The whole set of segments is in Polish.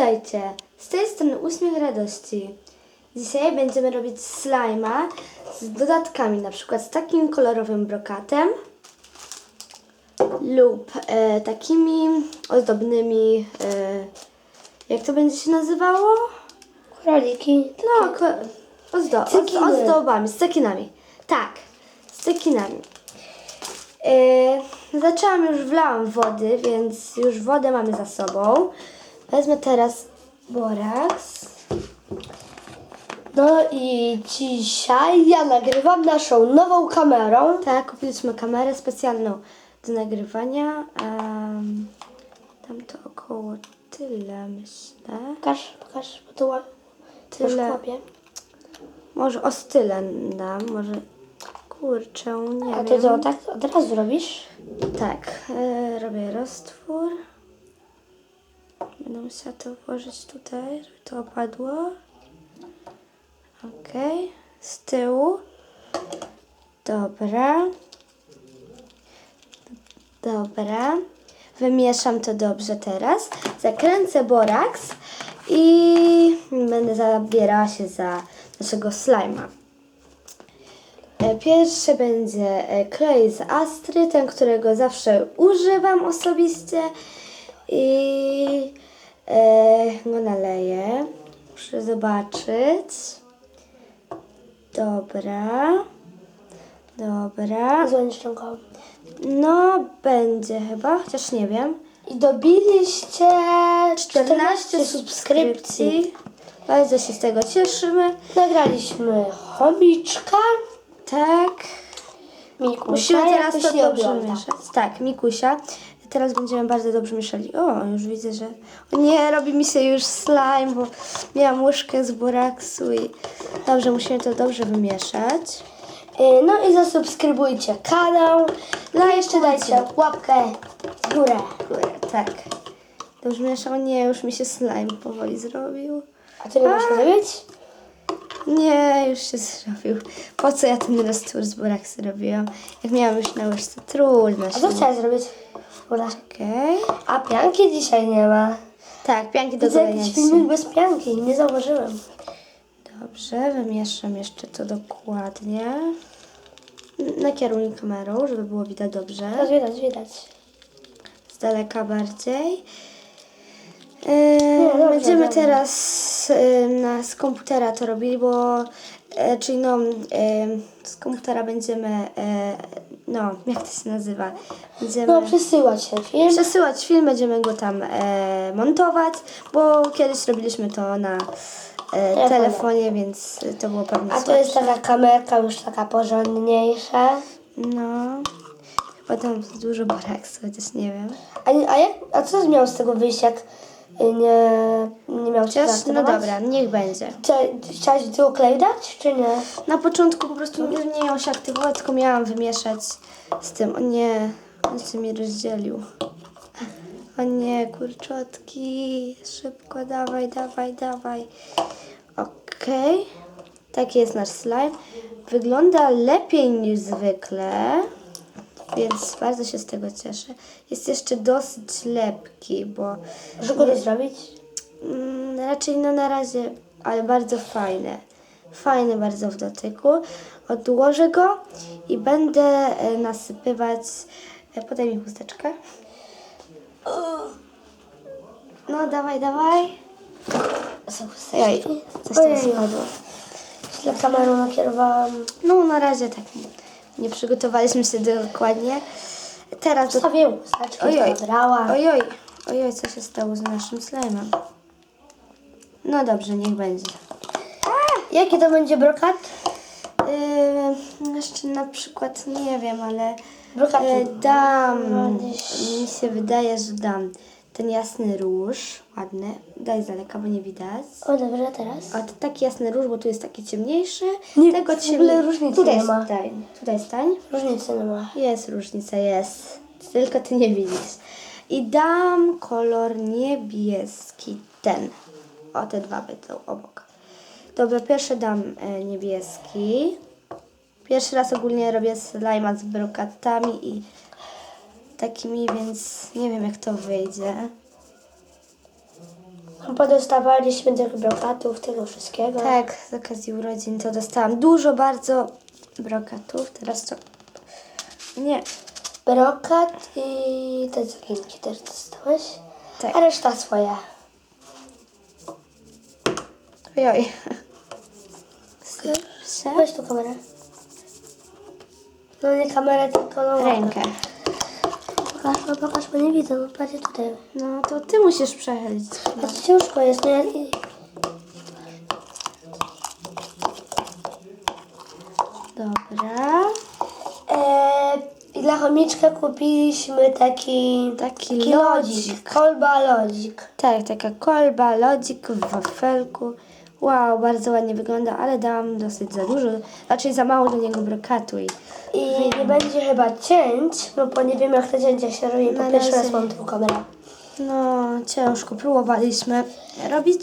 Witajcie, z tej strony Uśmiech Radości. Dzisiaj będziemy robić slajma z dodatkami, na przykład z takim kolorowym brokatem lub e, takimi ozdobnymi, e, jak to będzie się nazywało? Króliki. No, ko- ozdo- oz- ozdobami, z cekinami. Tak, z cekinami. E, zaczęłam już, wlałam wody, więc już wodę mamy za sobą. Wezmę teraz boraks. No i dzisiaj ja nagrywam naszą nową kamerą. Tak, kupiliśmy kamerę specjalną do nagrywania. Um, tam to około tyle, myślę. Pokaż, pokaż, bo to to Tyle. Może o style dam, może kurczę, nie A wiem. to co, tak od razu robisz? Tak, e, robię roztwór. Będę musiała to włożyć tutaj, żeby to opadło. Ok, z tyłu. Dobra. Dobra. Wymieszam to dobrze teraz. Zakręcę boraks i będę zabierała się za naszego slajma. E, Pierwszy będzie e, klej z Astry, ten, którego zawsze używam osobiście i e, go naleję. Muszę zobaczyć. Dobra. Dobra. Dzwonisz ręką. No, będzie chyba, chociaż nie wiem. I dobiliście 14 subskrypcji. Bardzo się z tego cieszymy. Nagraliśmy chomiczka. Tak. Mikusia, Musimy teraz to dobrze ogląda. mieszać. Tak, Mikusia. Teraz będziemy bardzo dobrze mieszali. O, już widzę, że... O nie, robi mi się już slime, bo miałam łyżkę z buraksu i... Dobrze, musimy to dobrze wymieszać. Y, No i zasubskrybujcie kanał. No i jeszcze dajcie łapkę w górę. Górę, tak. Dobrze mieszał? Nie, już mi się slime powoli zrobił. A ty nie możesz zrobić? Nie, już się zrobił. Po co ja ten roztwór z buraksu robiłam? Jak miałam już na łyżce, trudno A się. co chciałeś zrobić? Okej. A pianki dzisiaj nie ma. Tak, pianki do Widzę golenia jakiś filmik bez pianki, nie zauważyłem. Dobrze, wymieszam jeszcze to dokładnie. Nakieruj kamerą, żeby było widać dobrze. Teraz widać, widać. Z daleka bardziej. Yy, dobrze, będziemy dobrze. teraz yy, na, z komputera to robili, bo yy, czyli no yy, z komputera będziemy yy, no, jak to się nazywa? Będziemy No, przesyłać się film. przesyłać film, będziemy go tam e, montować, bo kiedyś robiliśmy to na e, telefonie, więc to było pewnie A to jest taka kamerka już taka porządniejsza. No, chyba tam jest dużo boraksu, chociaż nie wiem. A, a, jak, a co miał z tego wyjść, jak nie, nie miał Chociaż, no dobra, niech będzie. Czy, chciałaś tylko klej dać, czy nie? Na początku po prostu nie, nie miał się aktywować, tylko miałam wymieszać z tym. O nie, on się mi rozdzielił. O nie, kurczotki, szybko, dawaj, dawaj, dawaj. Okej, taki jest nasz slime. Wygląda lepiej niż zwykle, więc bardzo się z tego cieszę. Jest jeszcze dosyć lepki, bo Muszę go zrobić? Mm, raczej no na razie, ale bardzo fajne. Fajne bardzo w dotyku. Odłożę go i będę e, nasypywać. E, podaj mi chusteczkę. No dawaj, dawaj. Ej, coś tam Ojej. spadło. Źle kamerą nakierowałam. No na razie tak nie przygotowaliśmy się dokładnie. Teraz do... Zostawię łuseczkę, Ojoj, zabrała. ojoj, ojoj, co się stało z naszym slime'em? No dobrze, niech będzie. Jaki to będzie brokat? Yy, jeszcze na przykład nie wiem, ale Brokat. yy, dam, No, mi się wydaje, że dam ten jasny róż, ładny, daj z daleka, bo nie widać. O, dobrze, teraz. A to taki jasny róż, bo tu jest taki ciemniejszy. Nie, Tego w ogóle różnicy tutaj nie ma. Stań, tutaj stań. Różnicy nie ma. Jest różnica, jest. Tylko ty nie widzisz. I dam kolor niebieski, ten. O, te dwa będą obok. Dobra, pierwszy dam e, niebieski. Pierwszy raz ogólnie robię slajma z brokatami i takimi, więc nie wiem jak to wyjdzie. Podostawaliśmy tych brokatów, tego wszystkiego. Tak, z okazji urodzin to dostałam dużo bardzo brokatów. Teraz to... Nie, Brokat i te cukinki też dostałeś. Tak. A reszta swoja. ojoj. Weź tu kamerę. No nie kamerę, tylko no, Rękę. Pokaż, no pokaż, bo nie widzę. No patrzcie tutaj. No to ty musisz przechylić. A to ciężko jest, no i- Dobra. E, I dla chomiczka kupiliśmy taki... Taki taki lodzik. Kolba lodzik. Tak, taka kolba, lodzik w wafelku. Wow, bardzo ładnie wygląda, ale dałam dosyć za dużo, raczej za mało do niego brokatu. I I nie będzie chyba cięć, no bo nie wiem jak te cięcia się robi, Na pierwszy razie. raz mam tą kamerę. no, ciężko, próbowaliśmy robić.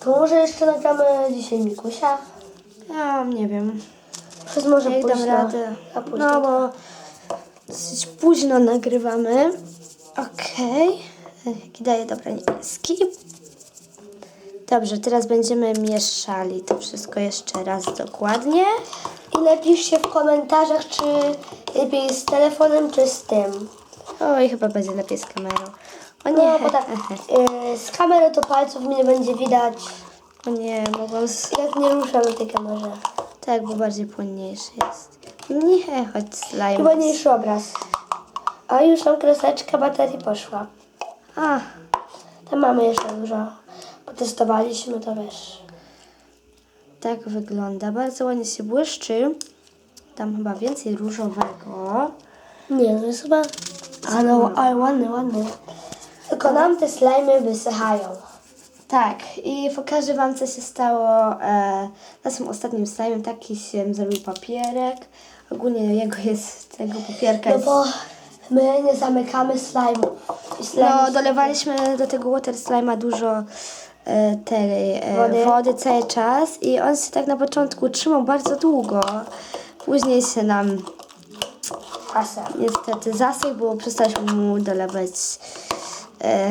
To może jeszcze nagramy dzisiaj Mikusia? Ja nie wiem, Przez może jak późno. dam radę. A późno. No, bo dosyć późno nagrywamy. Okej, jaki daje dobra niebieski. Dobrze, teraz będziemy mieszali to wszystko jeszcze raz dokładnie. I napiszcie w komentarzach, czy lepiej z telefonem, czy z tym. Oj, chyba będzie lepiej z kamerą. O nie, No bo tak, y, z kamery to palców mnie będzie widać, o nie, mogłam z... jak nie ruszam na tej kamerze. Tak, bo bardziej płynniejszy jest. Nie, chodź slime. Ładniejszy obraz. A już tam kreseczka baterii poszła. A, Tam mamy jeszcze dużo. Potestowaliśmy to, wiesz. tak wygląda. Bardzo ładnie się błyszczy. Tam chyba więcej różowego. Nie, to jest chyba... A no, ale ładny, ładny. Tylko nam te slajmy wysychają. Tak, i pokażę Wam, co się stało e, na tym ostatnim slime. Taki się zrobił papierek. Ogólnie jego jest, tego papierka No jest... bo my nie zamykamy slajmu. I No, dolewaliśmy do tego water slime'a dużo e, tej e, Wody. wody. cały czas i on się tak na początku trzymał bardzo długo. Później się nam Kasa. niestety zasych, bo przestaliśmy mu dolewać e,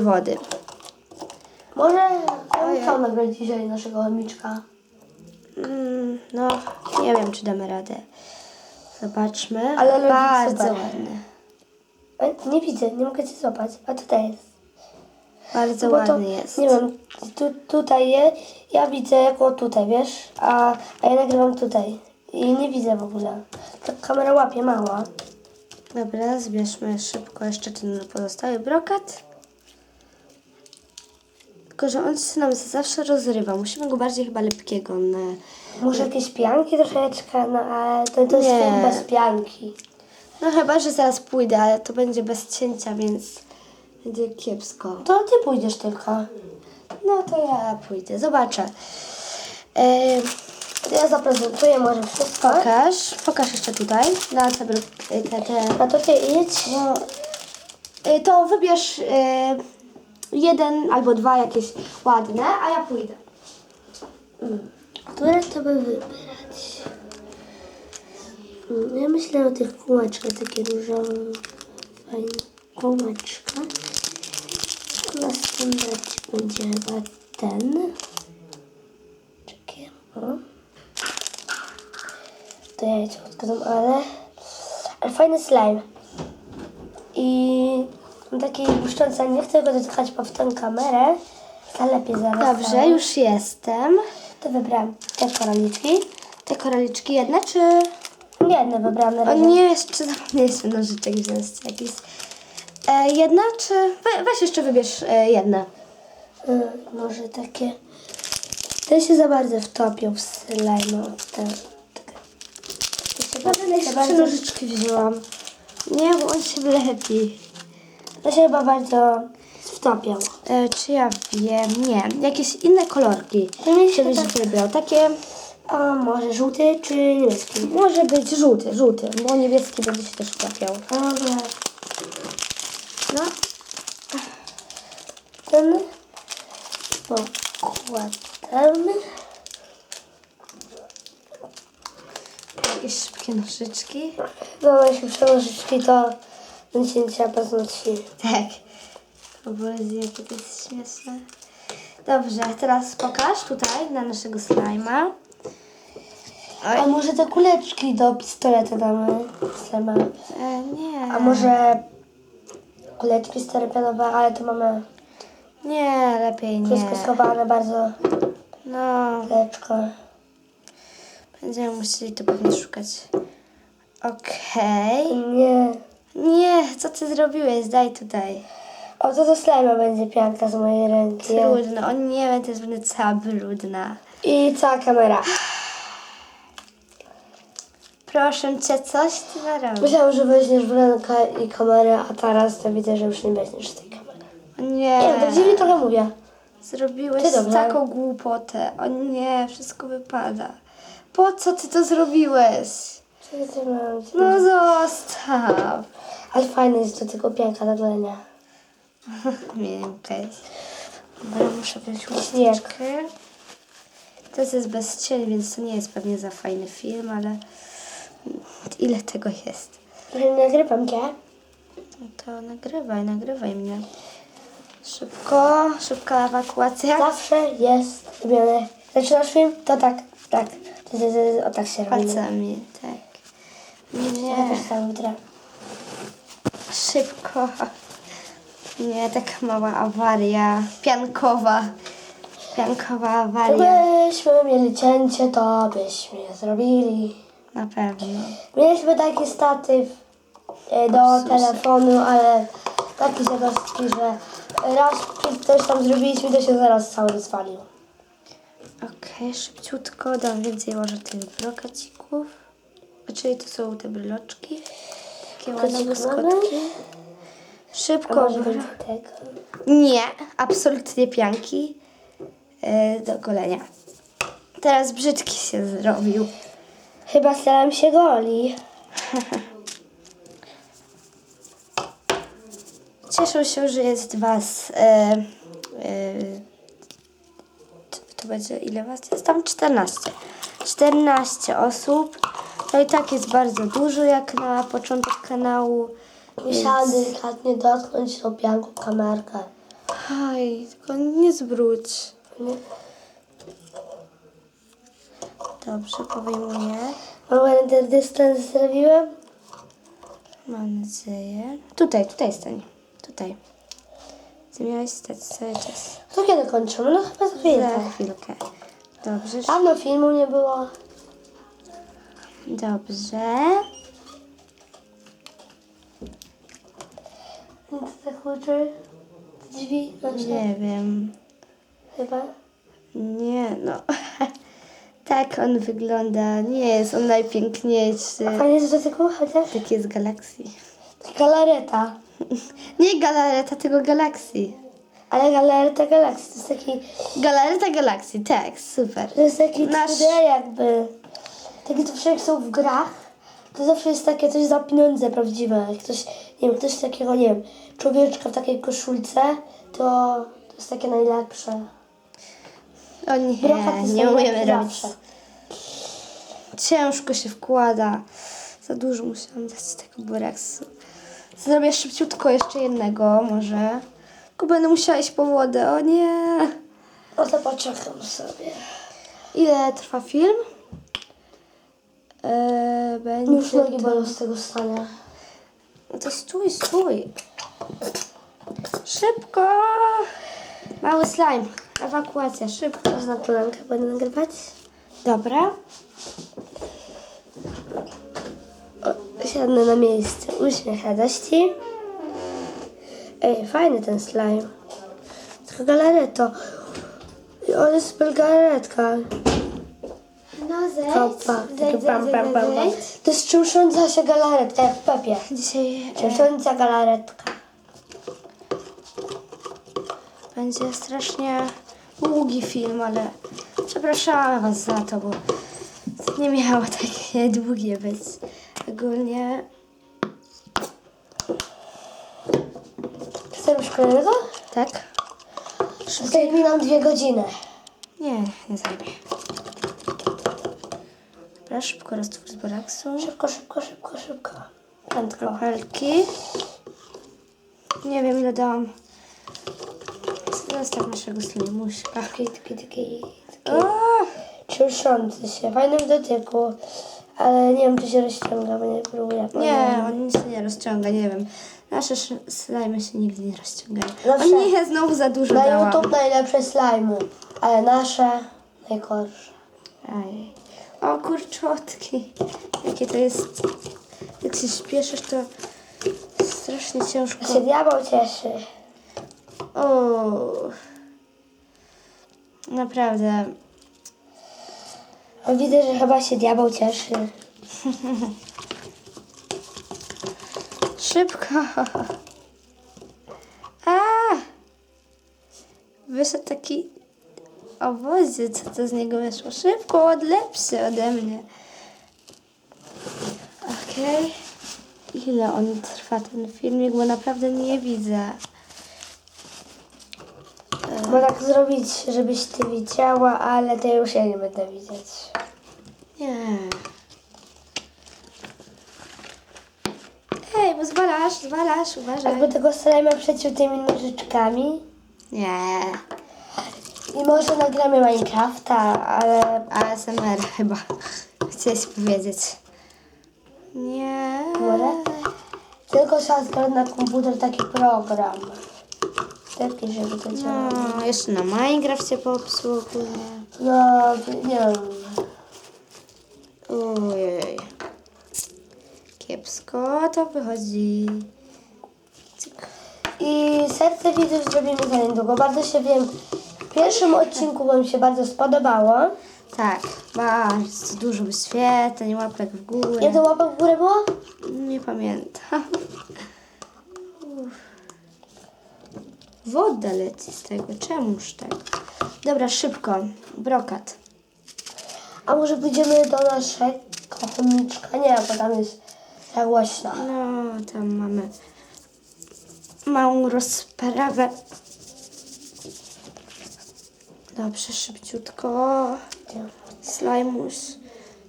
wody. Może chciał nagrać dzisiaj naszego chomiczka. Mm, no, nie wiem, czy damy radę. Zobaczmy. Ale lodzik bardzo super. ładny. E, Nie widzę, nie mogę cię złapać. A tutaj jest. Bardzo Bo to, ładny jest. Nie wiem, tu, tutaj je, ja widzę jako tutaj, wiesz? A, a ja nagrywam tutaj. I nie widzę w ogóle. Ta kamera łapie mała. Dobra, zbierzmy szybko jeszcze ten pozostały brokat. Tylko, że on się nam zawsze rozrywa. Musimy go bardziej chyba lepkiego. Na... Może jakieś pianki troszeczkę, no ale to, to jest bez pianki. No chyba, że zaraz pójdę, ale to będzie bez cięcia, więc będzie kiepsko. To ty pójdziesz tylko. No to ja pójdę, zobaczę. E, To ja zaprezentuję może wszystko. pokaż, pokaż jeszcze tutaj. Na te, bro- te, te, A to ty idź. No, y, to wybierz y, jeden albo dwa jakieś ładne, a ja pójdę. Które to by wybrać? Mm, Ja myślę o tych kółeczkach, takie różowe, fajne kółeczka. Na standardzie będzie chyba ten. Czekaj, o. To ja cię odkładam, ale... Ale fajny slime. I taki błyszczący, nie chcę go dotykać, bo w tę kamerę zalepie zaraz. Dobrze, już jestem. To wybrałam te koraliczki. Te koraliczki jedne, czy... Jedne wybrałam na O razie. nie, jeszcze zapomnieliśmy nożyczek wziąć jakiś. E, jedna, czy... We, weź jeszcze wybierz e, jedne. Y, może takie... Te się za bardzo wtopią w slime. Te, takie. Te się jeszcze bardzo, nożyczki wzięłam. Nie, bo on się wylepi. te się chyba bardzo wtopią. E, czy ja wiem? Nie, jakieś inne kolorki. To się Żebyś tak- wybrał. Takie... A może żółty czy niebieski? Może być żółty, żółty, bo niebieski będzie się też wtapiał. Dobra. No, Ten pokładamy. jakieś szybkie nożyczki. Dobra, jeśli przełożyczki to do cięcia paznokci. Tak. O Boże, jakie to jest śmieszne. Dobrze, teraz pokaż tutaj na naszego slajma. A może te kuleczki do pistoletu damy? Slajma. E, nie. A może kuleczki stereopianowe, ale to mamy Nie, lepiej nie. wszystko schowane bardzo No, kuleczko. będziemy musieli to pewnie szukać. Okej. Nie. Nie, co ty zrobiłeś? Daj tutaj. O, to do slajma będzie pianka z mojej ręki. Trudno. O nie, to jest będę cała brudna. I cała kamera. Proszę cię, coś ty narobił. Myślałam, że weźmiesz rękę i kamerę, a teraz to widzę, że już nie weźmiesz tej kamery. Nie, nie. to dziwnie trochę mówię. Zrobiłeś Ty taką głupotę. O nie, wszystko wypada. Po co ty to zrobiłeś? Co ja tu mam? No zostaw. Ale fajne jest to tylko pianka do golenia. Miękka jest. Dobra, muszę wziąć Śnieg. łapeczkę. To jest bez cieni, więc to nie jest pewnie za fajny film, ale ile tego jest? Nagrywam cię. No to nagrywaj, nagrywaj mnie. Szybko, szybka ewakuacja. Zawsze jest robione. Zaczynasz film? To tak, tak. To, to, to, o tak się robi. Palcami, tak. Ja Nie, też tam jutro. szybko. Nie, taka mała awaria. Piankowa. Piankowa awaria. Gdybyśmy mieli cięcie, to byśmy je zrobili. Na pewno. Mieliśmy taki statyw e, do telefonu, ale taki zabawski, że raz coś tam zrobiliśmy, to się zaraz cały rozwalił. Okej, szybciutko dam więcej może tych brokacików. Czyli to są te bryloczki. Takie ładne Kocik mamy? błyskotki. A Szybko. może bro- tego? Nie, absolutnie pianki e, do golenia. Teraz brzydki się zrobił. Chyba staram się goli. Cieszę się, że jest was. E, e, to będzie ile was jest? Tam 14. 14 osób. To i tak jest bardzo dużo, jak na początek kanału. Musiałam delikatnie dotknąć tą pianką kamerkę. Aj, tylko nie zwróć. Nie? Dobrze, powejmuję. Mały ten dystans zrobiłem. Mam nadzieję. Tutaj, tutaj stań. Tutaj. Ty miałeś stać cały czas. To kiedy kończymy? No chyba za chwilę. Za chwilkę. Dobrze. Dawno filmu nie było. Dobrze. Nic tak kluczy. Drzwi. Znaczy, Nie wiem. Chyba. Nie, no. tak on wygląda. Nie jest on najpiękniejszy. A nie jest do tego chociaż? Taki jest galaksji. Galareta. Nie galareta, tylko galaksji. Ale galareta galaksji to jest taki, Galareta galaksji, tak, super. to jest taki Nasz- 3D jakby. Takie zawsze jak są w grach, to zawsze jest takie coś za pieniądze prawdziwe. Jak ktoś, nie wiem, ktoś takiego, nie wiem, człowieczka w takiej koszulce, to, to jest takie najlepsze. O nie, Brokat nie umiemy robić. zawsze. Ciężko się wkłada. Za dużo musiałam dać tego bureksu. Zrobię szybciutko jeszcze jednego może. Tylko będę musiała iść po wodę. O nie. No to poczekam sobie. Ile trwa film? Eee, będzie Już nogi bolą z tego stania. No to stój, stój. Szybko. Mały slime. Ewakuacja, szybko. Można kolankę będę nagrywać? Dobra. O, siadnę na miejsce. Uśmiech radości. Ej, fajny ten slime. Tylko galareto. O, jest super galaretka. No zejdź. Kopa. To jest czusząca się galaretka, jak w Pepie. Dzisiaj e, galaretka. Będzie strasznie długi film, ale przepraszam Was za to, bo nie miało takie długie być. Ogólnie Chcesz kolejnego? tak? Zajmie nam dwie godziny. Nie, nie zajmie. Dobra, szybko roztwór z boraksu. Szybko, szybko, szybko, szybko. Prędko. Kropelki. Nie wiem ile. Tak naszego slimuśka. Taki, taki, taki, taki O! ciuszący się, fajny w dotyku, ale nie wiem, czy się rozciąga, bo nie próbuję. Nie, on nic się nie rozciąga, nie wiem. Nasze sz- slajmy się nigdy nie rozciągają. Zawsze. O nie, znowu za dużo Na dałam. YouTube najlepsze slajmy, ale nasze najgorsze. Aj. O kurczotki. Jakie to jest... Jak się śpieszysz, to strasznie ciężko. Się diabeł cieszy. O. Naprawdę. O, widzę, że chyba się diabeł cieszy. Szybko. A! Wyszedł taki owozy, co to z niego wyszło. Szybko, odlep się ode mnie. Okej. Ile on trwa ten filmik, bo naprawdę nie widzę. Bo tak zrobić, żebyś ty widziała, ale to już ja nie będę widzieć. Nie. Ej, bo zwalasz, zwalasz, uważaj. Jakby tego slajma przeciął tymi nożyczkami Nie. i może nagramy Minecrafta, ale ASMR chyba. Chciałeś powiedzieć. Nie. Może? tylko trzeba zgrać na komputer taki program. Taki, żeby to działało. No, jeszcze na Minecraft się popsuło, kurde. No, nie wiem. Ojej. Kiepsko to wychodzi. Cyk. I serce widzów zrobimy za niedługo. Bardzo się wiem. W pierwszym odcinku Wam się bardzo spodobało. Tak, bardzo dużo wyświetleń, łapek w górę. Ile to łapek w górę było? Nie pamiętam. Woda leci z tego. Czemuż tak? Dobra, szybko. Brokat. A może pójdziemy do naszego chomniczka? Nie, bo tam jest za głośno. No, tam mamy małą rozprawę. Dobrze, szybciutko. Slajmus.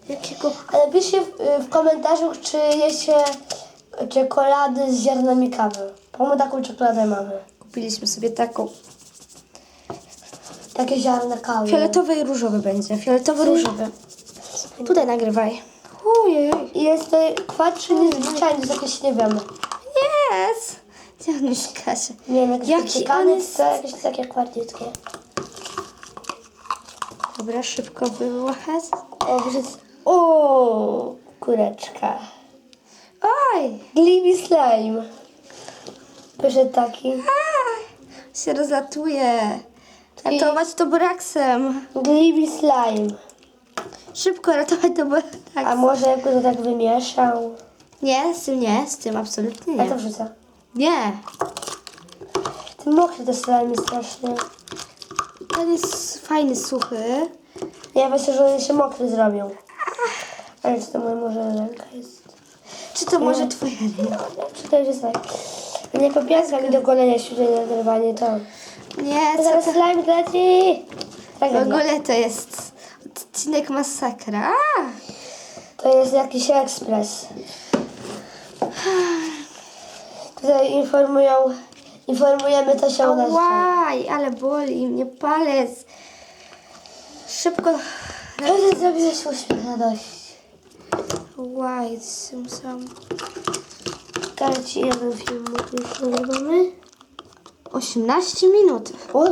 Jakiego... Ale piszcie w, w komentarzu, czy jecie czekolady z ziarnami kawy. Bo my taką czekoladę mamy. Kupiliśmy sobie taką. Takie ziarna kawy. Fioletowy i różowy będzie. Fioletowy-różowy. Tutaj nagrywaj. Ojej. I jest to czy niezwyczajny, jest jakieś, nie wiem. Jest! Kasia? Nie wiem, jakieś Jaki on jest- to jakieś takie kwardziutkie. Dobra, szybko wyłachać. O, brzyd... O, kureczka. Oj! Gliwi slime. Wyszedł taki. A, się rozlatuje. Ratować to braksem. Gliwi slime. Szybko ratować to A braksem. może jakby to tak wymieszał? Nie, z tym nie, z tym absolutnie Ja to nie. wrzucę. Nie. Ten mokry to slime strasznie. Ten jest fajny, suchy. Ja myślę, że one się mokry zrobią. Ale czy to moja może ręka jest? Czy to może twoja ręka? Czy to już jest tak? Nie popiaska mi do golenia świeże nagrywanie, to... Nie, To zaraz slime leci! Tak W nie. ogóle to jest odcinek masakra. To jest jakiś ekspres. Tutaj informują... Informujemy to się u nas. Łaj, ale boli mnie palec. Szybko. Ty zrobiłeś uśmiech radości? Łaj, się musiałam. Pokażę ci jeden film, nagrywamy. 18 minut. O,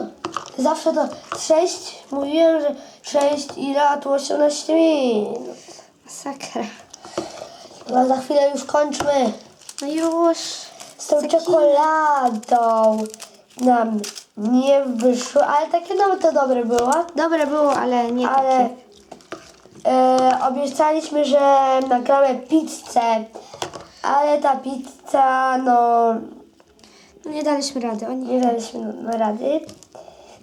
zawsze to 6, mówiłem, że 6 i lat 18 minut. Masakra. No za chwilę już kończmy. No już. Z tą czekoladą nam nie wyszło, ale takie no to dobre było. Dobre było, ale nie Ale takie. e, obiecaliśmy, że nagramy pizzę, ale ta pizza, no No nie daliśmy rady. Oni. nie daliśmy rady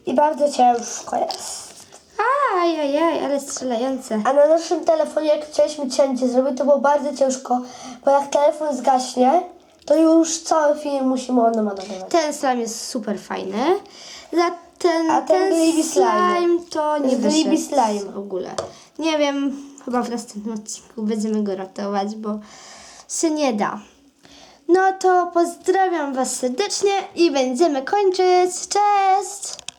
i bardzo ciężko jest. Ajajaj, ale strzelające. A na naszym telefonie, jak chcieliśmy cięcie zrobić, to było bardzo ciężko, bo jak telefon zgaśnie, to już cały film musimy od nowa nagrywać. Ten slime jest super fajny. Za ten, A ten Glibi slime. slime to nie wyszedł slime. w ogóle. Nie wiem, chyba w następnym odcinku będziemy go ratować, bo się nie da. No to pozdrawiam Was serdecznie i będziemy kończyć. Cześć!